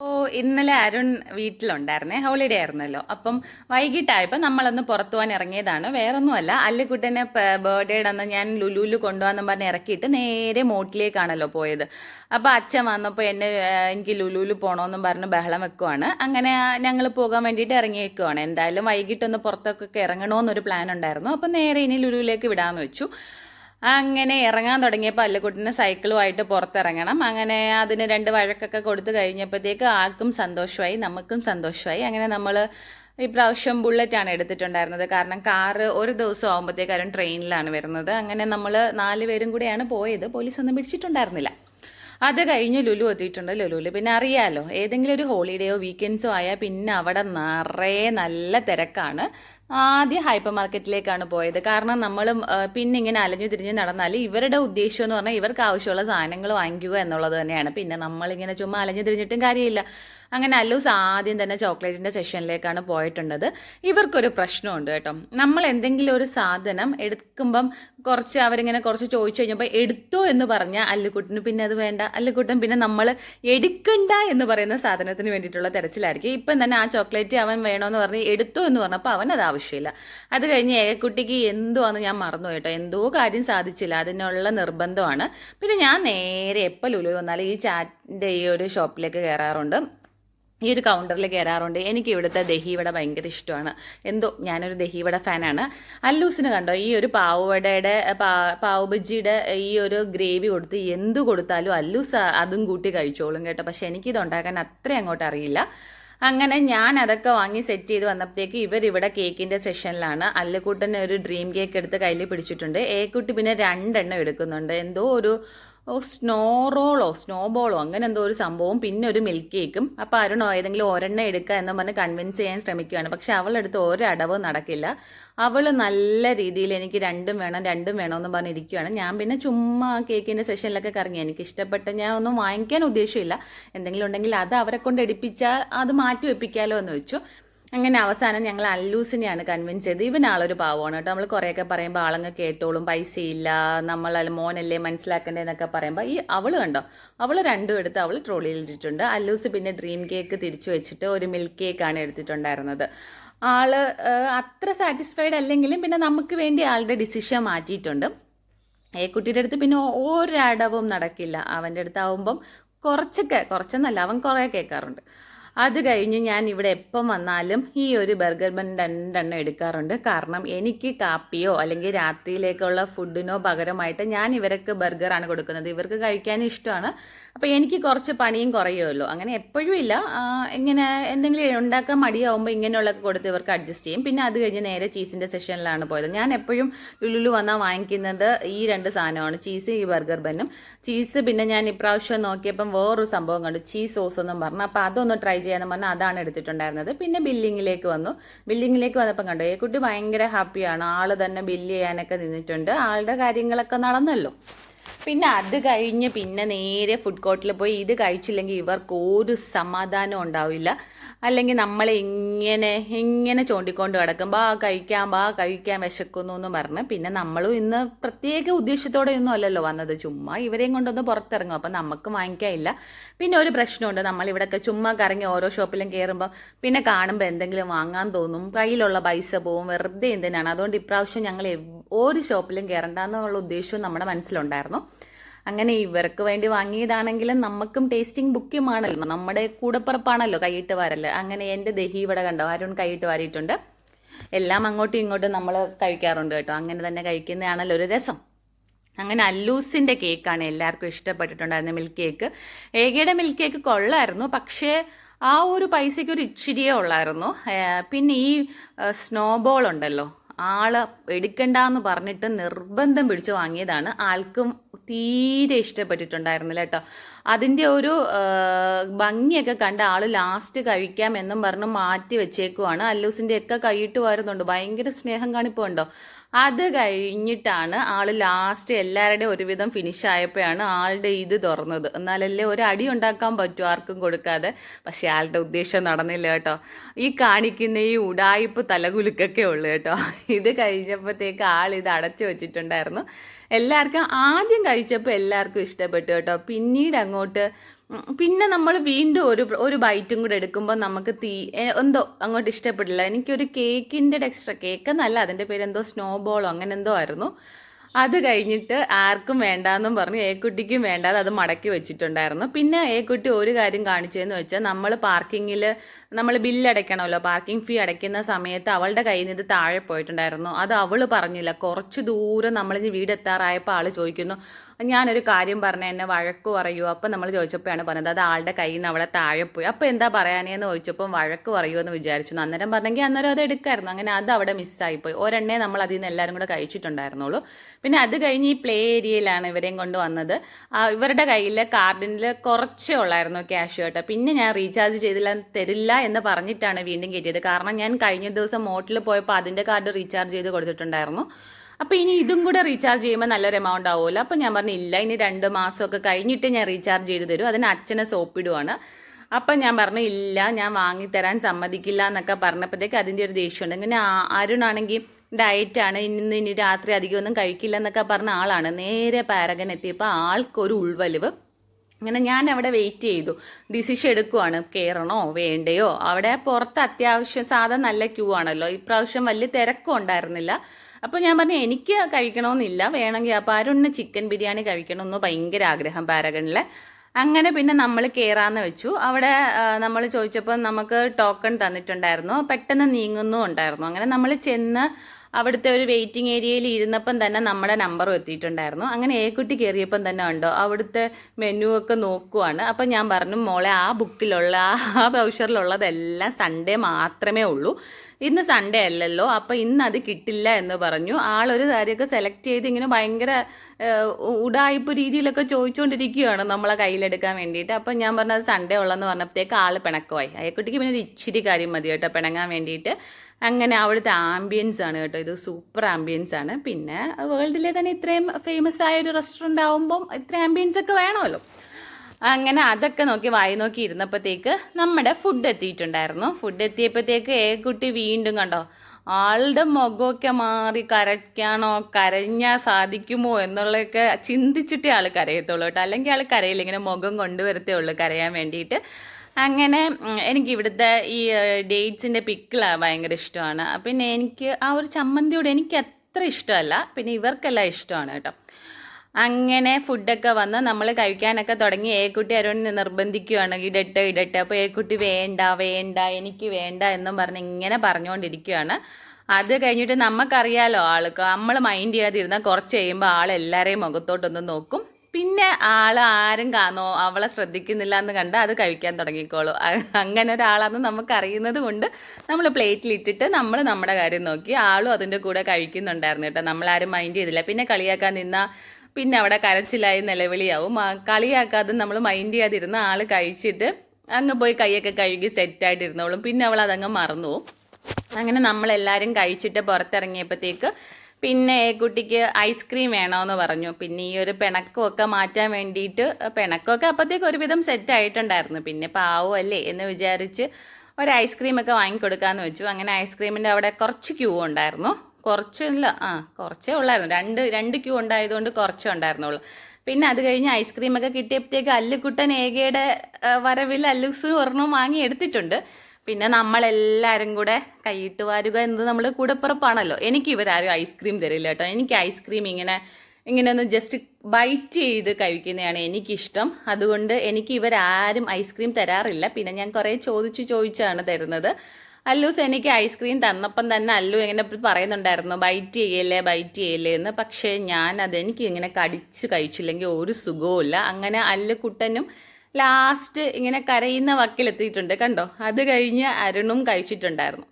ഓ ഇന്നലെ അരുൺ വീട്ടിലുണ്ടായിരുന്നേ ഹോളിഡേ ആയിരുന്നല്ലോ. അപ്പം വൈകിട്ടായപ്പോൾ നമ്മളൊന്ന് പുറത്തു പോകാൻ ഇറങ്ങിയതാണ്. വേറൊന്നുമല്ല അല്ലിക്കുട്ടനെ ബർത്ത്ഡേയുടെ അന്ന് ഞാൻ ലുലുലു കൊണ്ടുപോകാന്ന് പറഞ്ഞ് ഇറക്കിയിട്ട് നേരെ മോട്ടിലേക്കാണല്ലോ പോയത്. അപ്പോൾ അച്ഛൻ വന്നപ്പോൾ എന്നെ എനിക്ക് ലുലുലു പോകണമെന്നും പറഞ്ഞ് ബഹളം വെക്കുവാണ്. അങ്ങനെ ഞങ്ങൾ പോകാൻ വേണ്ടിയിട്ട് ഇറങ്ങിയേക്കുവാണ്. എന്തായാലും വൈകിട്ടൊന്ന് പുറത്തൊക്കെ ഇറങ്ങണമെന്നൊരു പ്ലാൻ ഉണ്ടായിരുന്നു. അപ്പം നേരെ ഇനി ലുലുവിലേക്ക് വിടാമെന്ന് വെച്ചു. അങ്ങനെ ഇറങ്ങാൻ തുടങ്ങിയപ്പോൾ അല്ലക്കുട്ടിന് സൈക്കിളുമായിട്ട് പുറത്തിറങ്ങണം. അങ്ങനെ അതിന് രണ്ട് വഴക്കൊക്കെ കൊടുത്തു കഴിഞ്ഞപ്പോഴത്തേക്ക് ആൾക്കും സന്തോഷമായി നമുക്കും സന്തോഷമായി. അങ്ങനെ നമ്മൾ ഇപ്രാവശ്യം ബുള്ളറ്റാണ് എടുത്തിട്ടുണ്ടായിരുന്നത്. കാരണം കാറ് ഒരു ദിവസം ആകുമ്പോഴത്തേക്കാരും ട്രെയിനിലാണ് വരുന്നത്. അങ്ങനെ നമ്മൾ നാല് പേരും കൂടെയാണ് പോയത്. പോലീസ് ഒന്നും പിടിച്ചിട്ടുണ്ടായിരുന്നില്ല. അത് കഴിഞ്ഞ് ലുലു എത്തിയിട്ടുണ്ട് ലുലു പിന്നെ അറിയാലോ ഏതെങ്കിലും ഒരു ഹോളിഡേയോ വീക്കെൻഡ്സോ ആയാൽ പിന്നെ അവിടെ നിറയെ നല്ല തിരക്കാണ്. ആദ്യം ഹൈപ്പർ മാർക്കറ്റിലേക്കാണ് പോയത്. കാരണം നമ്മൾ പിന്നെ ഇങ്ങനെ അലഞ്ഞു തിരിഞ്ഞ് നടന്നാൽ ഇവരുടെ ഉദ്ദേശം എന്ന് പറഞ്ഞാൽ ഇവർക്ക് ആവശ്യമുള്ള സാധനങ്ങൾ വാങ്ങിക്കുക എന്നുള്ളത് തന്നെയാണ്. പിന്നെ നമ്മളിങ്ങനെ ചുമ്മാ അലഞ്ഞു തിരിഞ്ഞിട്ടും കാര്യമില്ല. അങ്ങനെ അല്ലൂസ് ആദ്യം തന്നെ ചോക്ലേറ്റിന്റെ സെഷനിലേക്കാണ് പോയിട്ടുള്ളത്. ഇവർക്കൊരു പ്രശ്നമുണ്ട് കേട്ടോ. നമ്മൾ എന്തെങ്കിലും ഒരു സാധനം എടുക്കുമ്പം കുറച്ച് അവരിങ്ങനെ കുറച്ച് ചോദിച്ചു കഴിഞ്ഞപ്പോൾ എടുത്തോ എന്ന് പറഞ്ഞാൽ അല്ലുക്കുട്ടിന് പിന്നെ അത് വേണ്ട. അല്ലുക്കുട്ടൻ പിന്നെ നമ്മൾ എടുക്കണ്ട എന്ന് പറയുന്ന സാധനത്തിന് വേണ്ടിയിട്ടുള്ള തെരച്ചിലായിരിക്കും. ഇപ്പം തന്നെ ആ ചോക്ലേറ്റ് അവൻ വേണമെന്ന് പറഞ്ഞ് എടുത്തോ എന്ന് പറഞ്ഞപ്പോൾ അവൻ അത് ആവശ്യമില്ല. അത് കഴിഞ്ഞ് ഏകക്കുട്ടിക്ക് എന്തുവാന്ന് ഞാൻ മറന്നു കേട്ടോ. എന്തോ കാര്യം സാധിച്ചില്ല. അതിനുള്ള നിർബന്ധമാണ്. പിന്നെ ഞാൻ നേരെ എപ്പോൾ ലുലു വന്നാലും ഈ ചാറ്റിന്റെ ഈ ഒരു ഷോപ്പിലേക്ക് കയറാറുണ്ട് ഈ ഒരു കൗണ്ടറിൽ കയറാറുണ്ട് എനിക്ക് ഇവിടുത്തെ ദഹിവട ഭയങ്കര ഇഷ്ടമാണ്. എന്തോ ഞാനൊരു ദഹിവട ഫാനാണ് അല്ലൂസിന് കണ്ടോ ഈ ഒരു പാവുവടയുടെ പാവുബജിയുടെ ഈ ഒരു ഗ്രേവി കൊടുത്ത് എന്ത് കൊടുത്താലും അല്ലൂസ് അതും കൂട്ടി കഴിച്ചോളും കേട്ടോ. പക്ഷെ എനിക്കിത് ഉണ്ടാക്കാൻ അത്ര അങ്ങോട്ട് അറിയില്ല. അങ്ങനെ ഞാൻ അതൊക്കെ വാങ്ങി സെറ്റ് ചെയ്ത് വന്നപ്പോഴത്തേക്ക് ഇവരിവിടെ കേക്കിന്റെ സെഷനിലാണ് അല്ലുക്കൂട്ടൻ ഒരു ഡ്രീം കേക്ക് എടുത്ത് കയ്യിൽ പിടിച്ചിട്ടുണ്ട്. ഏക്കുട്ടി പിന്നെ രണ്ടെണ്ണം എടുക്കുന്നുണ്ട്. എന്തോ ഒരു സ്നോറോളോ സ്നോ ബോളോ അങ്ങനെ എന്തോ ഒരു സംഭവം പിന്നെ ഒരു മിൽക്ക് കേക്കും അപ്പോൾ അരുണോ ഏതെങ്കിലും ഒരെണ്ണം എടുക്കുക എന്ന് പറഞ്ഞ് കൺവിൻസ് ചെയ്യാൻ ശ്രമിക്കുകയാണ് പക്ഷെ അവളെടുത്ത് ഒരടവ് നടക്കില്ല. അവൾ നല്ല രീതിയിൽ എനിക്ക് രണ്ടും വേണം രണ്ടും വേണമെന്ന് പറഞ്ഞിരിക്കുകയാണ് ഞാൻ പിന്നെ ചുമ്മാ കേക്കിന്റെ സെഷനിലൊക്കെ കറങ്ങി. എനിക്ക് ഇഷ്ടപ്പെട്ട ഞാൻ ഒന്നും വാങ്ങിക്കാൻ ഉദ്ദേശമില്ല. എന്തെങ്കിലും ഉണ്ടെങ്കിൽ അത് അവരെ കൊണ്ട് എടുപ്പിച്ചാൽ അത് മാറ്റി വെപ്പിക്കാമല്ലോ എന്ന് വെച്ചു. അങ്ങനെ അവസാനം ഞങ്ങൾ അല്ലൂസിനെയാണ് കൺവിൻസ് ചെയ്ത് ഇവനാളൊരു പാവമാണ് കേട്ടോ. നമ്മൾ കുറേയൊക്കെ പറയുമ്പോൾ ആളങ്ങ് കേട്ടോളും പൈസയില്ല നമ്മൾ അല്ല മോനല്ലേ മനസ്സിലാക്കേണ്ടതെന്നൊക്കെ പറയുമ്പോൾ ഈ അവൾ കണ്ടോ? അവൾ രണ്ടും എടുത്ത് അവൾ ട്രോളിയിൽ ഇട്ടിട്ടുണ്ട്. അല്ലൂസ് പിന്നെ ഡ്രീം കേക്ക് തിരിച്ചു വെച്ചിട്ട് ഒരു മിൽക്ക് കേക്കാണ് എടുത്തിട്ടുണ്ടായിരുന്നത്. ആൾ അത്ര സാറ്റിസ്ഫൈഡ് അല്ലെങ്കിലും പിന്നെ നമുക്ക് വേണ്ടി ആളുടെ ഡിസിഷൻ മാറ്റിയിട്ടുണ്ട്. ഏ കുട്ടിയുടെ അടുത്ത് പിന്നെ ഒരടവും നടക്കില്ല. അവന്റെ അടുത്താവുമ്പം കുറച്ചൊക്കെ കുറച്ചെന്നല്ല അവൻ കുറേ കേൾക്കാറുണ്ട്. അത് കഴിഞ്ഞ് ഞാൻ ഇവിടെ എപ്പം വന്നാലും ഈ ഒരു ബർഗർ ബൺ രണ്ടെണ്ണം എടുക്കാറുണ്ട്. കാരണം എനിക്ക് കാപ്പിയോ അല്ലെങ്കിൽ രാത്രിയിലേക്കുള്ള ഫുഡിനോ പകരമായിട്ട് ഞാൻ ഇവർക്ക് ബർഗറാണ് കൊടുക്കുന്നത്. ഇവർക്ക് കഴിക്കാൻ ഇഷ്ടമാണ്. അപ്പോൾ എനിക്ക് കുറച്ച് പണിയും കുറയുമല്ലോ. അങ്ങനെ എപ്പോഴും ഇല്ല. ഇങ്ങനെ എന്തെങ്കിലും ഉണ്ടാക്കാൻ മടിയാവുമ്പോൾ ഇങ്ങനെയുള്ളതൊക്കെ കൊടുത്ത് ഇവർക്ക് അഡ്ജസ്റ്റ് ചെയ്യും. പിന്നെ അത് കഴിഞ്ഞ് നേരെ ചീസിന്റെ സെഷനിലാണ് പോയത്. ഞാൻ എപ്പോഴും ലുലുലു വന്നാൽ വാങ്ങിക്കുന്നത് ഈ രണ്ട് സാധനമാണ്. ചീസ് ഈ ബർഗർ ബന്നും. ചീസ് പിന്നെ ഞാൻ ഇപ്രാവശ്യം നോക്കിയപ്പം വേറൊരു സംഭവം കണ്ടു. ചീസ് സോസ് എന്നും പറഞ്ഞു. അപ്പോൾ അതൊന്ന് ട്രൈ ചെയ്യാമെന്ന് പറഞ്ഞാൽ അതാണ് എടുത്തിട്ടുണ്ടായിരുന്നത്. പിന്നെ ബില്ലിങ്ങിലേക്ക് വന്നു. ബില്ലിങ്ങിലേക്ക് വന്നപ്പോൾ കണ്ടു ഈ കുട്ടി ഭയങ്കര ഹാപ്പിയാണ് ആൾ തന്നെ ബില്ല് ചെയ്യാനൊക്കെ നിന്നിട്ടുണ്ട്. ആളുടെ കാര്യങ്ങളൊക്കെ നടന്നല്ലോ. പിന്നെ അത് കഴിഞ്ഞ് പിന്നെ നേരെ ഫുഡ് കോർട്ടിൽ പോയി. ഇത് കഴിച്ചില്ലെങ്കിൽ ഇവർക്ക് ഒരു സമാധാനം ഉണ്ടാവില്ല. അല്ലെങ്കിൽ നമ്മളെ ഇങ്ങനെ ഇങ്ങനെ ചൂണ്ടിക്കൊണ്ട് കിടക്കും ബാ കഴിക്കാം ബാ കഴിക്കാൻ വിശക്കുന്നു എന്ന് പറഞ്ഞ്. പിന്നെ നമ്മളും ഇന്ന് പ്രത്യേക ഉദ്ദേശത്തോടെ ഒന്നും അല്ലല്ലോ വന്നത്. ചുമ്മാ ഇവരെയും കൊണ്ടൊന്ന് പുറത്തിറങ്ങും. അപ്പം നമുക്ക് വാങ്ങിക്കാനില്ല. പിന്നെ ഒരു പ്രശ്നമുണ്ട്. നമ്മളിവിടെയൊക്കെ ചുമ്മാ കറങ്ങി ഓരോ ഷോപ്പിലും കയറുമ്പോൾ പിന്നെ കാണുമ്പോൾ എന്തെങ്കിലും വാങ്ങാൻ തോന്നും. കയ്യിലുള്ള പൈസ പോവും. വെറുതെ എന്തിനാണ്? അതുകൊണ്ട് ഇപ്രാവശ്യം ഞങ്ങൾ ഒരു ഷോപ്പിലും കയറണ്ട എന്നുള്ള ഉദ്ദേശവും നമ്മുടെ മനസ്സിലുണ്ടായിരുന്നു. അങ്ങനെ ഇവർക്ക് വേണ്ടി വാങ്ങിയതാണെങ്കിലും നമുക്കും ടേസ്റ്റിംഗ് ബുക്കുമാണല്ലോ നമ്മുടെ കൂടപ്പുറപ്പാണല്ലോ കൈയിട്ട് വാരൽ. അങ്ങനെ എന്റെ ദഹി ഇവിടെ കണ്ടോ? അരുൺ കൈയിട്ട് വാരിയിട്ടുണ്ട്. എല്ലാം അങ്ങോട്ടും ഇങ്ങോട്ടും നമ്മൾ കഴിക്കാറുണ്ട് കേട്ടോ. അങ്ങനെ തന്നെ കഴിക്കുന്നതാണല്ലോ ഒരു രസം. അങ്ങനെ അല്ലൂസിന്റെ കേക്കാണ് എല്ലാവർക്കും ഇഷ്ടപ്പെട്ടിട്ടുണ്ടായിരുന്നത് മിൽക്ക് കേക്ക് ഏകയുടെ മിൽക്ക് കേക്ക് കൊള്ളായിരുന്നു. പക്ഷേ ആ ഒരു പൈസയ്ക്ക് ഒരു ഇച്ചിരിയേ ഉള്ളായിരുന്നു. പിന്നെ ഈ സ്നോബോൾ ഉണ്ടല്ലോ. ആൾ എടുക്കണ്ടെന്ന് പറഞ്ഞിട്ട് നിർബന്ധം പിടിച്ച് വാങ്ങിയതാണ്. ആൾക്കും തീരെ ഇഷ്ടപ്പെട്ടിട്ടുണ്ടായിരുന്നില്ല കേട്ടോ. അതിന്റെ ഒരു ഭംഗിയൊക്കെ കണ്ട ആൾ ലാസ്റ്റ് കഴിക്കാം എന്നും പറഞ്ഞ് മാറ്റി വെച്ചേക്കുവാണ്. അല്ലൂസിന്റെ ഒക്കെ കൈയിട്ട് വരുന്നുണ്ട്. ഭയങ്കര സ്നേഹം കാണിപ്പുണ്ടോ? അത് കഴിഞ്ഞിട്ടാണ് ആൾ ലാസ്റ്റ് എല്ലാവരുടെയും ഒരുവിധം ഫിനിഷ് ആയപ്പോഴാണ് ആളുടെ ഇത് തുറന്നത്. എന്നാലല്ലേ ഒരു അടി ഉണ്ടാക്കാൻ പറ്റും ആർക്കും കൊടുക്കാതെ. പക്ഷേ ആളുടെ ഉദ്ദേശം നടന്നില്ല കേട്ടോ. ഈ കാണിക്കുന്ന ഈ ഉടായിപ്പ് തലകുലുക്കൊക്കെ ഉള്ളു കേട്ടോ. ഇത് കഴിഞ്ഞപ്പോഴത്തേക്ക് ആൾ ഇത് അടച്ചു വെച്ചിട്ടുണ്ടായിരുന്നു. എല്ലാവർക്കും ആദ്യം കഴിച്ചപ്പോൾ എല്ലാവർക്കും ഇഷ്ടപ്പെട്ടു കേട്ടോ. പിന്നീട് അങ്ങോട്ട് പിന്നെ നമ്മൾ വീണ്ടും ഒരു ഒരു ബൈറ്റും കൂടെ എടുക്കുമ്പോൾ നമുക്ക് തീ എന്തോ അങ്ങോട്ട് ഇഷ്ടപ്പെട്ടില്ല എനിക്കൊരു കേക്കിന്റെ ടെക്സ്റ്റർ കേക്ക് എന്നല്ല അതിന്റെ പേര് എന്തോ സ്നോ ബോളോ അങ്ങനെ എന്തോ ആയിരുന്നു. അത് കഴിഞ്ഞിട്ട് ആർക്കും വേണ്ടാന്നും എ കുട്ടിക്കും വേണ്ടാതെ അത് മടക്കി വെച്ചിട്ടുണ്ടായിരുന്നു. പിന്നെ ഏക്കുട്ടി ഒരു കാര്യം കാണിച്ചതെന്ന് വെച്ചാൽ നമ്മൾ പാർക്കിങ്ങിൽ നമ്മൾ ബില്ല് അടയ്ക്കണമല്ലോ പാർക്കിംഗ് ഫീ അടയ്ക്കുന്ന സമയത്ത് അവളുടെ കയ്യിൽ നിന്ന് ഇത് താഴെ പോയിട്ടുണ്ടായിരുന്നു. അത് അവൾ പറഞ്ഞില്ല. കുറച്ച് ദൂരം വീട് വീടെത്താറായപ്പോൾ ആൾ ചോദിക്കുന്നു ഞാനൊരു കാര്യം പറഞ്ഞ എന്നെ വഴക്ക് പറയൂ. അപ്പം നമ്മൾ ചോദിച്ചപ്പോഴാണ് പറഞ്ഞത് അത് ആളുടെ കയ്യിൽ നിന്ന് അവിടെ താഴെ പോയി. അപ്പോൾ എന്താ പറയാനേന്ന് ചോദിച്ചപ്പോൾ വഴക്ക് പറയൂ എന്ന് വിചാരിച്ചു. അന്നേരം പറഞ്ഞെങ്കിൽ അന്നേരം അത് എടുക്കായിരുന്നു. അങ്ങനെ അത് അവിടെ മിസ്സായിപ്പോയി ഒരെണ്ണേ നമ്മൾ അതിൽ നിന്ന് എല്ലാവരും കൂടെ കഴിച്ചിട്ടുണ്ടായിരുന്നുള്ളൂ. പിന്നെ അത് കഴിഞ്ഞ് ഈ പ്ലേ ഏരിയയിലാണ് ഇവരെയും കൊണ്ട് വന്നത്. ഇവരുടെ കയ്യിൽ കാർഡിൽ കുറച്ചേ ഉള്ളായിരുന്നു ക്യാഷ് കേട്ടോ. പിന്നെ ഞാൻ റീചാർജ് ചെയ്തില്ല തരില്ല എന്ന് പറഞ്ഞിട്ടാണ് വീണ്ടും കയറ്റിയത്. കാരണം ഞാൻ കഴിഞ്ഞ ദിവസം മോട്ടിൽ പോയപ്പോൾ അതിന്റെ കാർഡ് റീചാർജ് ചെയ്ത് കൊടുത്തിട്ടുണ്ടായിരുന്നു. അപ്പോൾ ഇനി ഇതും കൂടെ റീചാർജ് ചെയ്യുമ്പോൾ നല്ലൊരു എമൗണ്ട് ആവുമല്ലോ. അപ്പോൾ ഞാൻ പറഞ്ഞു ഇല്ല ഇനി രണ്ട് മാസമൊക്കെ കഴിഞ്ഞിട്ട് ഞാൻ റീചാർജ് ചെയ്ത് തരും. അതിന് അച്ഛനെ സോപ്പിടുവാണ്. അപ്പം ഞാൻ പറഞ്ഞു ഇല്ല ഞാൻ വാങ്ങിത്തരാൻ സമ്മതിക്കില്ല എന്നൊക്കെ പറഞ്ഞപ്പോഴത്തേക്ക് അതിന്റെ ഒരു ദേഷ്യമുണ്ട്. ഇങ്ങനെ ആരുണാണെങ്കിൽ ഡയറ്റാണ് ഇന്ന് ഇനി രാത്രി അധികം ഒന്നും കഴിക്കില്ല എന്നൊക്കെ പറഞ്ഞ ആളാണ്. നേരെ പാരകൻ എത്തിയപ്പോൾ ആൾക്കൊരു ഉൾവലിവ്. അങ്ങനെ ഞാൻ അവിടെ വെയിറ്റ് ചെയ്തു. ഡിസിഷൻ എടുക്കുവാണ്. കയറണോ വേണ്ടയോ? അവിടെ പുറത്ത് അത്യാവശ്യം സാധാ നല്ല ക്യൂ ആണല്ലോ. ഇപ്രാവശ്യം വലിയ തിരക്കും ഉണ്ടായിരുന്നില്ല. അപ്പോൾ ഞാൻ പറഞ്ഞു എനിക്ക് കഴിക്കണമെന്നില്ല. വേണമെങ്കിൽ അപ്പോൾ ആരുണ്ണ് ചിക്കൻ ബിരിയാണി കഴിക്കണമെന്ന് ഭയങ്കര ആഗ്രഹം പാരഗണിലെ. അങ്ങനെ പിന്നെ നമ്മൾ കയറാന്ന് വെച്ചു. അവിടെ നമ്മൾ ചോദിച്ചപ്പോൾ നമുക്ക് ടോക്കൺ തന്നിട്ടുണ്ടായിരുന്നു. പെട്ടെന്ന് നീങ്ങുന്നു ഉണ്ടായിരുന്നു അങ്ങനെ നമ്മൾ ചെന്ന് അവിടുത്തെ ഒരു വെയിറ്റിംഗ് ഏരിയയിൽ ഇരുന്നപ്പം തന്നെ നമ്മുടെ നമ്പറും എത്തിയിട്ടുണ്ടായിരുന്നു. അങ്ങനെ ഏക്കുട്ടി കയറിയപ്പം തന്നെ ഉണ്ടോ അവിടുത്തെ മെനു ഒക്കെ നോക്കുവാണ്. അപ്പം ഞാൻ പറഞ്ഞു മോളെ ആ ബുക്കിലുള്ള ആ ബ്രൗഷറിലുള്ളതെല്ലാം സൺഡേ മാത്രമേ ഉള്ളൂ. ഇന്ന് സൺഡേ അല്ലല്ലോ അപ്പം ഇന്ന് അത് കിട്ടില്ല എന്ന് പറഞ്ഞു. ആളൊരു കാര്യമൊക്കെ സെലക്ട് ചെയ്ത് ഇങ്ങനെ ഭയങ്കര ഉടായ്പ രീതിയിലൊക്കെ ചോദിച്ചുകൊണ്ടിരിക്കുകയാണ് നമ്മളെ കയ്യിലെടുക്കാൻ വേണ്ടിയിട്ട്. അപ്പം ഞാൻ പറഞ്ഞത് സൺഡേ ഉള്ളതെന്ന് പറഞ്ഞപ്പോഴത്തേക്ക് ആൾ പിണക്കമായി. അയക്കുട്ടിക്ക് പിന്നെ ഒരു ഇച്ചിരി കാര്യം മതി കേട്ടോ പിണങ്ങാൻ വേണ്ടിയിട്ട്. അങ്ങനെ അവിടുത്തെ ആംബിയൻസ് ആണ് കേട്ടോ. ഇത് സൂപ്പർ ആംബിയൻസ് ആണ്. പിന്നെ വേൾഡിലെ തന്നെ ഇത്രയും ഫേമസ് ആയ ഒരു റെസ്റ്റോറന്റ് ആകുമ്പം ഇത്ര ആംബിയൻസ് ഒക്കെ വേണമല്ലോ. അങ്ങനെ അതൊക്കെ നോക്കി വായി നോക്കി ഇരുന്നപ്പോഴത്തേക്ക് നമ്മുടെ ഫുഡ് എത്തിയിട്ടുണ്ടായിരുന്നു. ഫുഡ് എത്തിയപ്പോഴത്തേക്ക് ഏ കുട്ടി വീണ്ടും കണ്ടോ ആളുടെ മുഖമൊക്കെ മാറി കരയ്ക്കാണോ കരഞ്ഞാൽ സാധിക്കുമോ എന്നുള്ളതൊക്കെ ചിന്തിച്ചിട്ടേ ആൾ കരയത്തുള്ളൂ കേട്ടോ. അല്ലെങ്കിൽ ആൾ കരയില്ല ഇങ്ങനെ മുഖം കൊണ്ടുവരത്തേ ഉള്ളൂ കരയാൻ വേണ്ടിയിട്ട്. അങ്ങനെ എനിക്ക് ഇവിടുത്തെ ഈ ഡേറ്റ്സിന്റെ പിക്കിളാണ് ഭയങ്കര ഇഷ്ടമാണ്. പിന്നെ എനിക്ക് ആ ഒരു ചമ്മന്തിയോട് എനിക്ക് അത്ര ഇഷ്ടമല്ല. പിന്നെ ഇവർക്കെല്ലാം ഇഷ്ടമാണ് കേട്ടോ. അങ്ങനെ ഫുഡൊക്കെ വന്ന് നമ്മൾ കഴിക്കാനൊക്കെ തുടങ്ങി. ഏക്കുട്ടി അരുണിനെ നിർബന്ധിക്കുകയാണ് ഇടട്ടെ ഇടട്ടെ. അപ്പോൾ ഏക്കുട്ടി വേണ്ട വേണ്ട എനിക്ക് വേണ്ട എന്നും പറഞ്ഞ് ഇങ്ങനെ പറഞ്ഞുകൊണ്ടിരിക്കുകയാണ് അത് കഴിഞ്ഞിട്ട് നമുക്കറിയാലോ ആൾക്ക്. നമ്മൾ മൈൻഡ് ചെയ്യാതിരുന്നാൽ കുറച്ച് കഴിയുമ്പോൾ ആൾ എല്ലാവരെയും മുഖത്തോട്ടൊന്ന് നോക്കും. പിന്നെ ആൾ ആരും കാണോ അവളെ ശ്രദ്ധിക്കുന്നില്ല എന്ന് കണ്ട് അത് കഴിക്കാൻ തുടങ്ങിക്കോളൂ. അങ്ങനെ ഒരാളാണെന്ന് നമുക്ക് അറിയുന്നത് കൊണ്ട് നമ്മൾ പ്ലേറ്റിലിട്ടിട്ട് നമ്മൾ നമ്മുടെ കാര്യം നോക്കി ആളും അതിന്റെ കൂടെ കഴിക്കുന്നുണ്ടായിരുന്നു കേട്ടോ. നമ്മളാരും മൈൻഡ് ചെയ്തില്ല. പിന്നെ കളിയാക്കാൻ നിന്ന പിന്നെ അവിടെ കരച്ചിലായി നിലവിളിയാവും. കളിയാക്കാതെ നമ്മൾ മൈൻഡ് ചെയ്യാതിരുന്ന ആൾ കഴിച്ചിട്ട് അങ്ങ് പോയി കൈയൊക്കെ കഴുകി സെറ്റായിട്ടിരുന്നോളും പിന്നെ അവൾ അതങ്ങ് മറന്നു അങ്ങനെ നമ്മളെല്ലാവരും കഴിച്ചിട്ട് പുറത്തിറങ്ങിയപ്പോഴത്തേക്ക് പിന്നെ കുട്ടിക്ക് ഐസ്ക്രീം വേണമെന്ന് പറഞ്ഞു. പിന്നെ ഈ ഒരു പിണക്കമൊക്കെ മാറ്റാൻ വേണ്ടിയിട്ട് പിണക്കമൊക്കെ അപ്പോഴത്തേക്ക് ഒരുവിധം സെറ്റ് ആയിട്ടുണ്ടായിരുന്നു. പിന്നെ പാവമല്ലേ എന്ന് വിചാരിച്ച് ഒരു ഐസ്ക്രീം ഒക്കെ വാങ്ങിക്കൊടുക്കാമെന്ന് വെച്ചു. അങ്ങനെ ഐസ്ക്രീമിന്റെ അവിടെ കുറച്ച് ക്യൂ ഉണ്ടായിരുന്നു. കുറച്ചില്ല ആ കുറച്ചേ ഉള്ളായിരുന്നു. രണ്ട് രണ്ട് ക്യൂ ഉണ്ടായതുകൊണ്ട് കുറച്ചേ ഉണ്ടായിരുന്നുള്ളൂ. പിന്നെ അത് കഴിഞ്ഞ് ഐസ്ക്രീമൊക്കെ കിട്ടിയപ്പോഴത്തേക്ക് അല്ലുക്കുട്ടൻ ഏകയുടെ വരവിൽ അല്ലുസും ഒരെണ്ണം വാങ്ങി എടുത്തിട്ടുണ്ട് പിന്നെ നമ്മളെല്ലാവരും കൂടെ കൈയിട്ട് വാരുക എന്നത് നമ്മൾ കൂടെപ്പുറപ്പാണല്ലോ. എനിക്ക് ഇവരാരും ഐസ്ക്രീം തരില്ല കേട്ടോ. എനിക്ക് ഐസ്ക്രീം ഇങ്ങനെ ഇങ്ങനെ ഒന്ന് ജസ്റ്റ് ബൈറ്റ് ചെയ്ത് കഴിക്കുന്നതാണ് എനിക്കിഷ്ടം. അതുകൊണ്ട് എനിക്ക് ഇവരാരും ഐസ്ക്രീം തരാറില്ല. പിന്നെ ഞാൻ കുറേ ചോദിച്ച് ചോദിച്ചാണ് തരുന്നത്. അല്ലൂസ് എനിക്ക് ഐസ്ക്രീം തന്നപ്പം തന്നെ അല്ലു ഇങ്ങനെ പറയുന്നുണ്ടായിരുന്നു ബൈറ്റ് ചെയ്യല്ലേ ബൈറ്റ് ചെയ്യല്ലേ എന്ന്. പക്ഷേ ഞാൻ അതെനിക്ക് ഇങ്ങനെ കടിച്ച് കഴിച്ചില്ലെങ്കിൽ ഒരു സുഖവുമില്ല. അങ്ങനെ അല്ലുക്കുട്ടനും ലാസ്റ്റ് ഇങ്ങനെ കരയുന്ന വക്കിലെത്തിയിട്ടുണ്ട്. കണ്ടോ? അത് കഴിഞ്ഞ് അരുണും കഴിച്ചിട്ടുണ്ടായിരുന്നു.